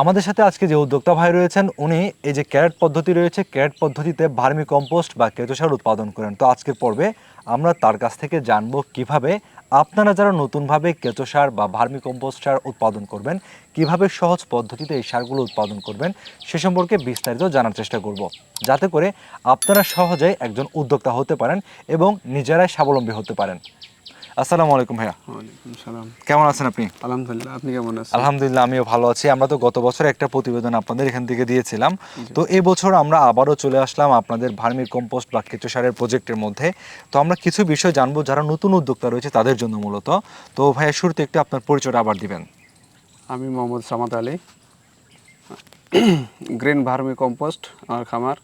আমাদের সাথে আজকে যে উদ্যোক্তা ভাই রয়েছেন, উনি এই যে ক্যারেট পদ্ধতি রয়েছে, ক্যারেট পদ্ধতিতে ভার্মি কম্পোস্ট বা কেঁচো সার উৎপাদন করেন। তো আজকের পর্বে আমরা তার কাছ থেকে জানব কীভাবে আপনারা যারা নতুনভাবে কেঁচো সার বা ভার্মি কম্পোস্ট সার উৎপাদন করবেন, কীভাবে সহজ পদ্ধতিতে এই সারগুলো উৎপাদন করবেন, সে সম্পর্কে বিস্তারিত জানার চেষ্টা করব। যাতে করে আপনারা সহজেই একজন উদ্যোক্তা হতে পারেন এবং নিজেরাই স্বাবলম্বী হতে পারেন। আসসালামু আলাইকুম ভাইয়া। সালাম। কেমন আছেন আপনি? আলহামদুলিল্লাহ আপনি কেমন আছেন? আলহামদুলিল্লাহ আমিও ভালো আছি। আমরা তো গত বছর একটা প্রতিবেদন আপনাদের এখান থেকে দিয়েছিলাম। তো এই বছর আমরা আবারও চলে আসলাম আপনাদের ভার্মি কম্পোস্ট বা কেঁচো সারের প্রজেক্টের মধ্যে। তো আমরা কিছু বিষয় জানব যারা নতুন উদ্যোক্তা রয়েছে তাদের জন্য মূলত। তো ভাইয়া শুরুতে একটু আপনার পরিচয়টা আবার দিবেন। আমি Mohammad Samad Ali green vermicompost আমার খামার।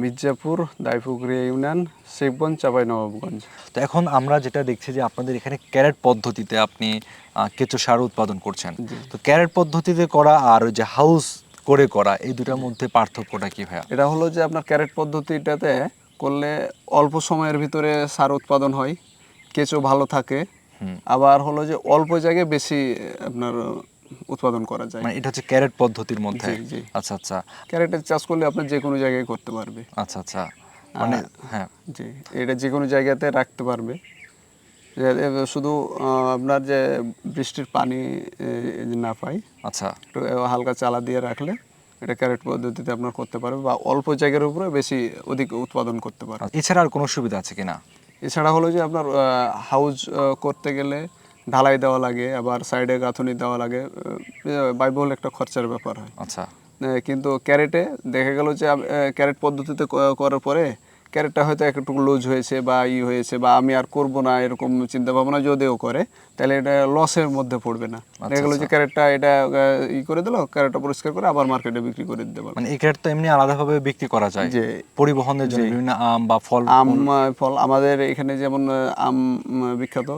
মির্জাপুর দাইপুকুরিয়া ইউনিয়ন শিবগঞ্জ চাপাই নবাবগঞ্জ। তো এখন আমরা যেটা দেখছি যে আপনাদের এখানে ক্যারেট পদ্ধতিতে আপনি কেঁচো সার উৎপাদন করছেন। তো ক্যারেট পদ্ধতিতে করা আর ওই যে হাউস করে করা এই দুটার মধ্যে পার্থক্যটা কি ভাইয়া? এটা হলো যে আপনার ক্যারেট পদ্ধতিটাতে করলে অল্প সময়ের ভিতরে সার উৎপাদন হয় কেঁচো ভালো থাকে। আবার হলো যে অল্প জায়গায় বেশি আপনার উৎপাদন করা যায়। মানে এটা হচ্ছে ক্যারেট পদ্ধতির মধ্যে। জি। আচ্ছা আচ্ছা। ক্যারেটের চাষ করলে আপনি যে কোনো জায়গায় করতে পারবে। আচ্ছা আচ্ছা। মানে হ্যাঁ। জি এটা যে কোনো জায়গাতে রাখতে পারবে। শুধু আপনার যে বৃষ্টির পানি না পাই আচ্ছা। একটু হালকা চালা দিয়ে রাখলে এটা ক্যারেট পদ্ধতিতে আপনার করতে পারবে বা অল্প জায়গার উপরে বেশি অধিক উৎপাদন করতে পারবে। এছাড়া আর কোনো সুবিধা আছে কিনা? এছাড়া হলো যে আপনার হাউস করতে গেলে ঢালাই দেওয়া লাগে আবার সাইডে গাঁথনি দেওয়া লাগে বাইবল একটা খরচার ব্যাপার হয়। আচ্ছা। কিন্তু ক্যারেটে দেখা গেল যে ক্যারেট পদ্ধতিতে করার পরে ক্যারেটটা হয়তো একটু লুজ হয়েছে বা ই হয়েছে বা আমি আর করব না এরকম চিন্তা ভাবনা যদিও করে তাহলে এটা লসের মধ্যে পড়বে না। দেখা গেলো যে ক্যারেটটা এটা ই করে দিল ক্যারেটটা পরিষ্কার করে আবার মার্কেটে বিক্রি করে দিতে পারবে মানে এই ক্যারেট তো এমনি আলাদাভাবে বিক্রি করা যায়? যে পরিবহনের জন্য বিভিন্ন আম বা ফল আম ফল আমাদের এখানে যেমন আম বিখ্যাত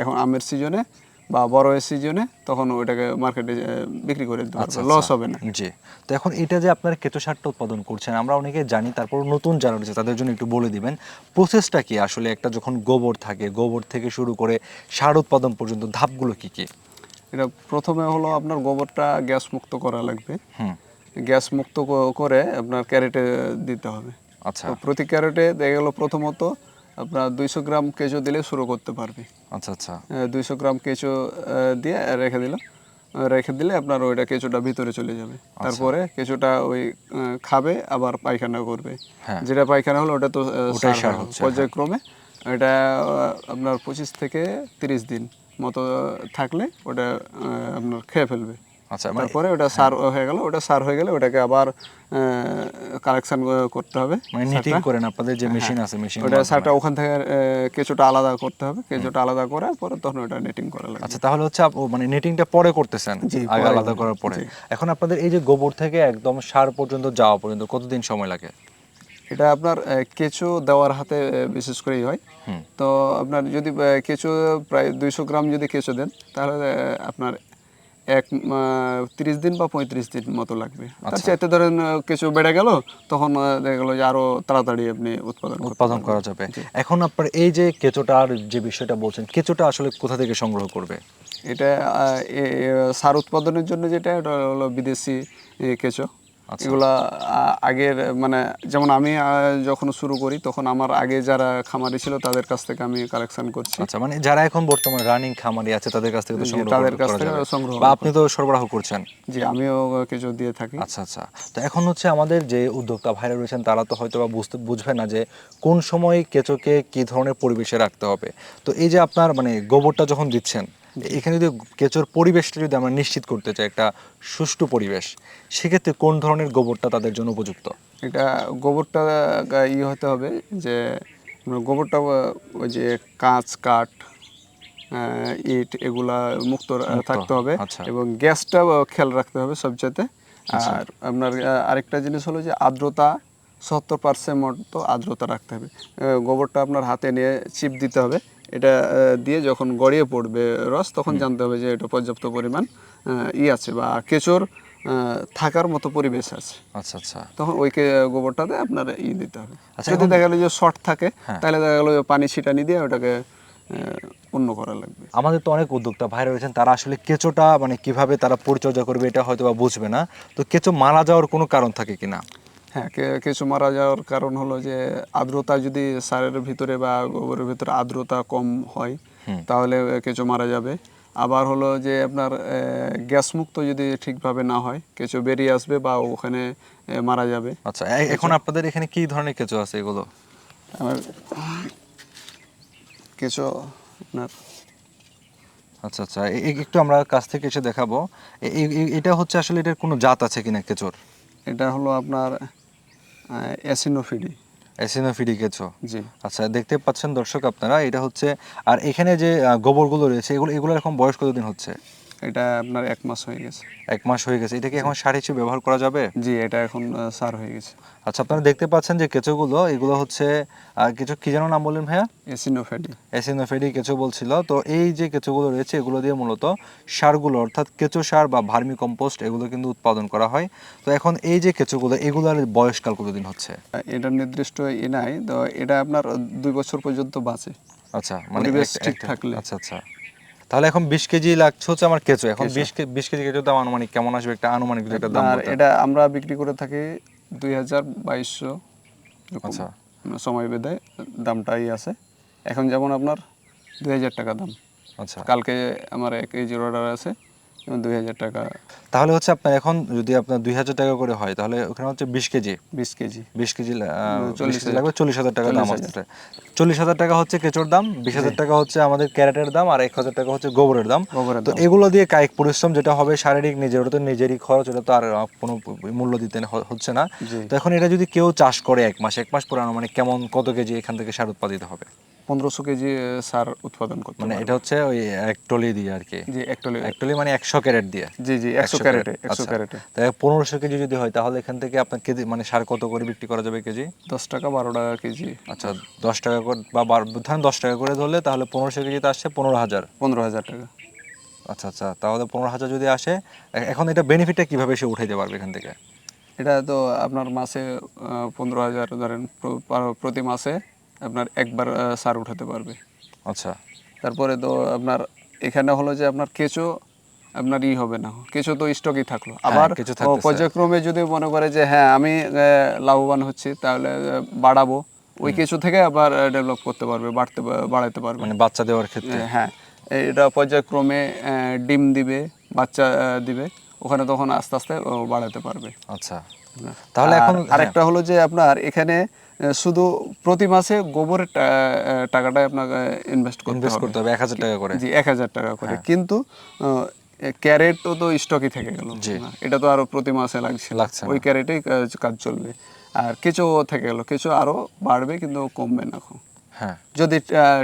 এখন আমের সিজনে বা বড়ের সিজনে তখন মার্কেটে বিক্রি করে দিতে আচ্ছা, পারবে লস হবে না। জি। তো এখন এটা যে আপনার কেঁচো সারটা উৎপাদন করছেন আমরা অনেকে জানি তারপর নতুন যারা রয়েছে তাদের জন্য একটু বলে দিবেন প্রসেসটা কি আসলে? একটা যখন গোবর থাকে গোবর থেকে শুরু করে সার উৎপাদন পর্যন্ত ধাপগুলো কি কি? এটা প্রথমে হলো আপনার গোবরটা গ্যাস মুক্ত করা লাগবে। হুম। গ্যাস মুক্ত করে আপনার ক্যারেটে দিতে হবে। আচ্ছা। প্রতি ক্যারেটে দেখা গেলো প্রথমত আপনার দুইশো গ্রাম কেঁচো দিলে শুরু করতে পারবে। আচ্ছা আচ্ছা। দুইশো গ্রাম কেঁচো দিয়ে রেখে দিলাম। রেখে দিলে আপনার ওইটা কেঁচোটা ভিতরে চলে যাবে। আচ্ছা। তারপরে কেঁচোটা ওই খাবে আবার পায়খানা করবে। হ্যাঁ। যেটা পায়খানা হলো ওটা তো। হচ্ছে, পর্যায়ক্রমে। এটা আপনার পঁচিশ থেকে তিরিশ দিন মতো থাকলে ওটা আপনার খেয়ে ফেলবে। আচ্ছা মানে তারপরে ওটা সার হয়ে। গেল ওটা সার হয়ে গেলে ওটাকে আবার কালেকশন করতে হবে মানে নিটিং করেন আপনাদের যে মেশিন আছে মেশিন ওটা সারটা ওখান থেকে কেঁচোটা আলাদা করতে হবে কেঁচোটা আলাদা করে পরে তখন ওটা নেটিং করা লাগবে। আচ্ছা তাহলে হচ্ছে মানে নেটিংটা পরে করতেছেন আগে আলাদা করার পরে। এখন আপনাদের এই যে গোবর থেকে একদম সার পর্যন্ত যাওয়া পর্যন্ত কতদিন সময় লাগে? এটা আপনার কেঁচো দেওয়ার হাতে বিশেষ করেই হয়। হুম। তো আপনার যদি কেঁচো প্রায় দুইশো গ্রাম যদি কেঁচো দেন তাহলে আপনার এক তিরিশ দিন বা পঁয়ত্রিশ দিন মতো লাগবে। তার আচ্ছা। চাইতে ধরেন কিছু বেড়ে গেল তখন দেখা গেলো যে আরও তাড়াতাড়ি আপনি উৎপাদন উৎপাদন করা যাবে। এখন আপনার এই যে কেঁচোটার যে বিষয়টা বলছেন কেঁচোটা আসলে কোথা থেকে সংগ্রহ করবে? এটা সার উৎপাদনের জন্য যেটা এটা হলো বিদেশি কেঁচো। এগুলা আগের মানে যেমন আমি যখন শুরু করি তখন আমার আগে যারা খামারি ছিল তাদের কাছ থেকে আমি কালেকশন করছি। আচ্ছা মানে যারা এখন বর্তমানে রানিং খামারি আছে তাদের কাছ থেকে সংগ্রহ তাদের কাছ থেকে সংগ্রহ বা আপনি তো সরবরাহ করছেন। জি আমিও কিছু দিয়ে থাকি। আচ্ছা আচ্ছা। তো এখন হচ্ছে আমাদের যে উদ্যোক্তা ভাইরা রয়েছেন তারা তো হয়তো বা বুঝতে বুঝবে না যে কোন সময় কেঁচোকে কি ধরনের পরিবেশে রাখতে হবে। তো এই যে আপনার মানে গোবরটা যখন দিচ্ছেন এখানে যদি কেঁচোর পরিবেশটা যদি আমরা নিশ্চিত করতে চাই একটা সুষ্ঠু পরিবেশ সেক্ষেত্রে কোন ধরনের গোবরটা তাদের জন্য উপযুক্ত? এটা গোবরটা ই হতে হবে যে গোবরটা ওই যে কাঁচ কাঠ ইট এগুলা মুক্ত থাকতে হবে আচ্ছা। এবং গ্যাসটা খেয়াল রাখতে হবে সবচেয়ে আর আপনার আরেকটা জিনিস হলো যে আর্দ্রতা সত্তর পার্সেন্ট মতো আর্দ্রতা রাখতে হবে। গোবরটা আপনার হাতে নিয়ে চিপ দিতে হবে। এটা দিয়ে যখন গড়িয়ে পড়বে রস তখন জানতে হবে যে এটা পর্যাপ্ত পরিমাণ ই আছে বা কেঁচোর থাকার মতো পরিবেশ আছে। আচ্ছা আচ্ছা। তখন ওইকে গোবরটাতে আপনার ই দিতে হবে। আচ্ছা, যদি দেখা গেলো যে শর্ট থাকে হ্যাঁ। তাহলে দেখা গেলো পানি ছিটানি দিয়ে ওটাকে পূর্ণ করা লাগবে। আমাদের তো অনেক উদ্যোক্তা ভাইরা রয়েছেন তারা আসলে কেঁচোটা মানে কীভাবে তারা পরিচর্যা করবে এটা হয়তো বা বুঝবে না। তো কেঁচো মারা যাওয়ার কোনো কারণ থাকে কিনা? হ্যাঁ কে- কেঁচো মারা যাওয়ার কারণ হলো যে আর্দ্রতা যদি সারের ভিতরে বা গোবরের ভিতরে আর্দ্রতা কম হয় তাহলে কেঁচো মারা যাবে। আবার হলো যে আপনার গ্যাস মুক্ত যদি ঠিকভাবে না হয় কেঁচো বেরিয়ে আসবে বা ওখানে মারা যাবে। আচ্ছা এখন আপনাদের এখানে কি ধরনের কেঁচো আছে এগুলো? আমার কেঁচো আপনার আচ্ছা আচ্ছা একটু আমরা কাছ থেকে এসে দেখাবো। এটা হচ্ছে আসলে এটার কোনো জাত আছে কিনা কেঁচোর এটা হলো আপনার অ্যাসিনোফিডি অ্যাসিনোফিডি কেঁচো জি। আচ্ছা দেখতে পাচ্ছেন দর্শক আপনারা এটা হচ্ছে আর এখানে যে গোবরগুলো রয়েছে এগুলো এগুলো এখন বয়স কতদিন হচ্ছে? এটা আপনার এক মাস হয়ে গেছে। এক মাস হয়ে গেছে। এটা কি এখন সার হিসেবে ব্যবহার করা যাবে? জি এটা এখন সার হয়ে গেছে। আচ্ছা আপনারা দেখতে পাচ্ছেন যে কেঁচোগুলো এগুলো হচ্ছে কেঁচো কি যেন নাম বললেন ভাইয়া? অ্যাসিনোফিডি এসিনোফেডি কেঁচো বলছিল। তো এই যে কেঁচোগুলো রয়েছে এগুলো দিয়ে মূলত সারগুলো অর্থাৎ কেঁচো সার বা ভার্মি কম্পোস্ট এগুলো কিন্তু উৎপাদন করা হয়। তো এখন এই যে কেঁচোগুলো এগুলোর বয়সকাল কতদিন হচ্ছে? এটা নির্দিষ্ট এ নাই। তো এটা আপনার দুই বছর পর্যন্ত বাঁচে। আচ্ছা মানে ঠিক থাকলে। আচ্ছা আচ্ছা। তাহলে এখন বিশ কেজি লাগছে হচ্ছে আমার কেঁচো। এখন বিশ কেজি বিশ কেজি কেঁচো দাম আনুমানিক কেমন আসবে? একটা আনুমানিক একটা দাম আর এটা আমরা বিক্রি করে থাকি দুই হাজার বাইশশো আচ্ছা। সময় বেঁধে দামটাই আছে। এখন যেমন আপনার দুই হাজার টাকা দাম। আচ্ছা। কালকে আমার এক কেজির অর্ডার আছে। এবং দুই হাজার টাকা। তাহলে হচ্ছে আপনার এখন যদি আপনার দুই হাজার টাকা করে হয় তাহলে ওখানে হচ্ছে বিশ কেজি। বিশ কেজি। বিশ কেজি চল্লিশ লাগবে চল্লিশ হাজার টাকা দাম 40,000 আসছে চল্লিশ হাজার টাকা হচ্ছে কেঁচোর দাম বিশ হাজার টাকা হচ্ছে আমাদের ক্যারেটের দাম আর এক হাজার টাকা হচ্ছে গোবরের দাম। তো এগুলো দিয়ে কায়িক পরিশ্রম যেটা হবে শারীরিক নিজের ওটা তো নিজেরই খরচ ওটা তো আর কোনো মূল্য দিতে হচ্ছে না। তো এখন এটা যদি কেউ চাষ করে এক মাস এক মাস পরে মানে কেমন কত কেজি এখান থেকে সার উৎপাদিত হবে? পনেরোশো কেজি সার উৎপাদন করতে মানে এটা হচ্ছে ওই এক টলি দিয়ে আর কি। জি একটলি এক টলি মানে একশো ক্যারেট দিয়ে। জি জি একশো ক্যারেটে একশো ক্যারেটে। তাই পনেরোশো কেজি যদি হয় তাহলে এখান থেকে আপনার কেজি মানে সার কত করে বিক্রি করা যাবে কেজি? দশ টাকা বারো টাকা কেজি। আচ্ছা দশ টাকা করে বা বারো ধরেন দশ টাকা করে ধরলে তাহলে পনেরোশো কেজিতে আসছে পনেরো হাজার। পনেরো হাজার টাকা। আচ্ছা আচ্ছা তাহলে পনেরো হাজার যদি আসে এখন এটা বেনিফিটটা কীভাবে সে উঠাইতে পারবে এখান থেকে? এটা তো আপনার মাসে পনেরো হাজার ধরেন প্রতি মাসে আপনার একবার সার উঠাতে পারবে। আচ্ছা। তারপরে তো আপনার এখানে হলো যে আপনার কেঁচো আপনার ই হবে না। কেঁচো তো স্টকই থাকল। আবার ও থাকতেছে। পর্যায়ক্রমে যদি মনে করে যে হ্যাঁ আমি লাভবান হচ্ছি তাহলে বাড়াবো। ওই কেঁচো থেকে আবার ডেভেলপ করতে পারবে বাড়তে বাড়াতে পারবে। মানে বাচ্চা দেওয়ার ক্ষেত্রে। হ্যাঁ এটা পর্যায়ক্রমে ডিম দিবে বাচ্চা দিবে। ওখানে তখন আস্তে আস্তে বাড়াতে পারবে। আচ্ছা। তাহলে এখন আরেকটা হলো যে আপনার এখানে শুধু প্রতি মাসে গোবরের টা- আহ, আপনাকে ইনভেস্ট করতে ইনভেস্ট হবে। করতে হবে এক হাজার টাকা করে। জি এক হাজার টাকা করে। কিন্তু ক্যারেটও তো স্টকই থেকে গেল। এটা তো আরও প্রতি মাসে লাগছে। লাগছে ওই ক্যারেটেই কাজ চলবে। আর কেঁচো থেকে গেল। কেঁচো আরও বাড়বে কিন্তু কমবে না এখন। হ্যাঁ। যদি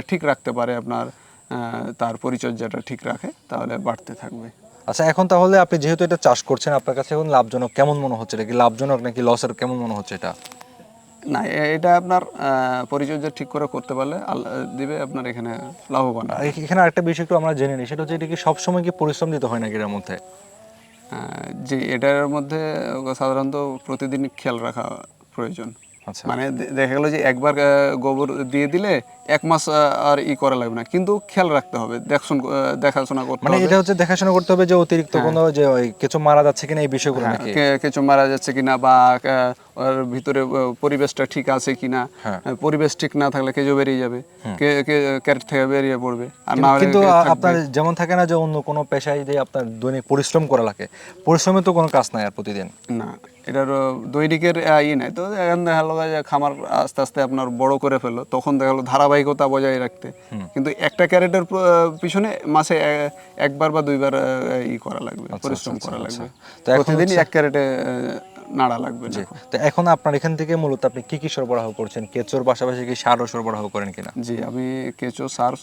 ঠিক রাখতে পারে আপনার আহ, তার পরিচর্যাটা ঠিক রাখে তাহলে বাড়তে থাকবে। আচ্ছা এখন তাহলে আপনি যেহেতু এটা চাষ করছেন আপনার কাছে এখন লাভজনক কেমন মনে হচ্ছে? এটা কি লাভজনক নাকি লসের কেমন মনে হচ্ছে এটা? না এটা আপনার পরিচর্যা ঠিক করে করতে পারলে আল্লাহ দিবে আপনার এখানে লাভবান। এখানে আরেকটা বিষয় একটু আমরা জেনে নিই সেটা হচ্ছে এটা কি সবসময় কি পরিশ্রম দিতে হয় নাকি এর মধ্যে? জি এটার মধ্যে সাধারণত প্রতিদিন খেয়াল রাখা প্রয়োজন। মানে দেখা গেলো যে একবার গোবর দিয়ে দিলে এক মাস আর ই করা লাগবে না। কিন্তু খেয়াল রাখতে হবে দেখশুন দেখাশোনা করতে মানে এটা হচ্ছে দেখাশোনা করতে হবে যে অতিরিক্ত কোনো যে ওই কিছু মারা যাচ্ছে কিনা এই বিষয়গুলো হ্যাঁ, নাকি? কে- মারা যাচ্ছে কিনা বা ওর ভিতরে পরিবেশটা ঠিক আছে কিনা। হ্যাঁ। পরিবেশ ঠিক না থাকলে কেজো বেরিয়ে যাবে। ক্যারেট থেকে বেরিয়ে পড়বে। আর না কিন্তু। আপনার যেমন থাকে না যে অন্য কোনো পেশায় যে আপনার দৈনিক পরিশ্রম করা লাগে পরিশ্রমে তো কোনো কাজ নাই আর প্রতিদিন? না এটার দৈনিকের ই নাই। তো এখন দেখা গেলো যে খামার আস্তে আস্তে আপনার বড় করে ফেলো তখন দেখা গেলো ধারাবাহিকতা বজায় রাখতে। কিন্তু একটা ক্যারেটের পিছনে মাসে একবার বা দুইবার ই করা লাগবে পরিশ্রম করা লাগবে। তো প্রতিদিন এক ক্যারেটে নাড়া লাগবে না তো এখন আপনার এখান থেকে মূলত আপনি কি কি সরবরাহ করছেন? কেঁচোর পাশাপাশি কি সারও সরবরাহ করেন কিনা? জি আমি কেঁচো সার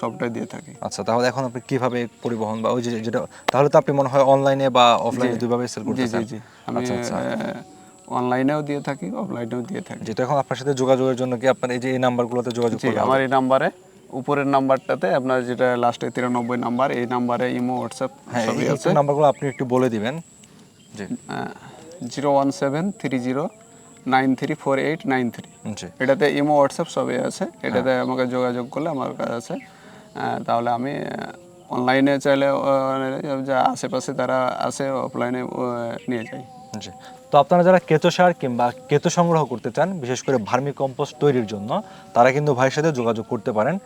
সবটাই দিয়ে থাকি। আচ্ছা তাহলে এখন আপনি কীভাবে পরিবহন বা ওই যে যেটা তাহলে তো আপনি মনে হয় অনলাইনে বা অফলাইনে দুইভাবে সেল জি করতেছেন জি জি। আমি আচ্ছা আচ্ছা। অনলাইনেও দিয়ে থাকি অফলাইনেও দিয়ে থাকি। যেটা এখন আপনার সাথে যোগাযোগের জন্য কি আপনার এই যে এই নাম্বারগুলোতে যোগাযোগ জি হবে? আমার এই নাম্বারে উপরের নাম্বারটাতে আপনার যেটা লাস্টে তিরানব্বই নাম্বার এই নাম্বারে ইমো হোয়াটসঅ্যাপ হ্যাঁ নাম্বারগুলো আপনি একটু বলে দিবেন। জি। Zero one seven three zero nine three four eight nine three. এটাতে ইমো হোয়াটসঅ্যাপ সবই আছে। এটাতে হ্যাঁ। আমাকে যোগাযোগ করলে আমার কাছে তাহলে আমি অনলাইনে চাইলে যা আশেপাশে তারা আছে অফলাইনে নিয়ে যাই। জি। তো আপনারা যারা কেঁচো সার কিংবা কেঁচো সংগ্রহ করতে চান বিশেষ করে ভার্মি কম্পোস্ট তৈরির জন্য তারা কিন্তু ভাইয়ের সাথে যোগাযোগ করতে পারেন।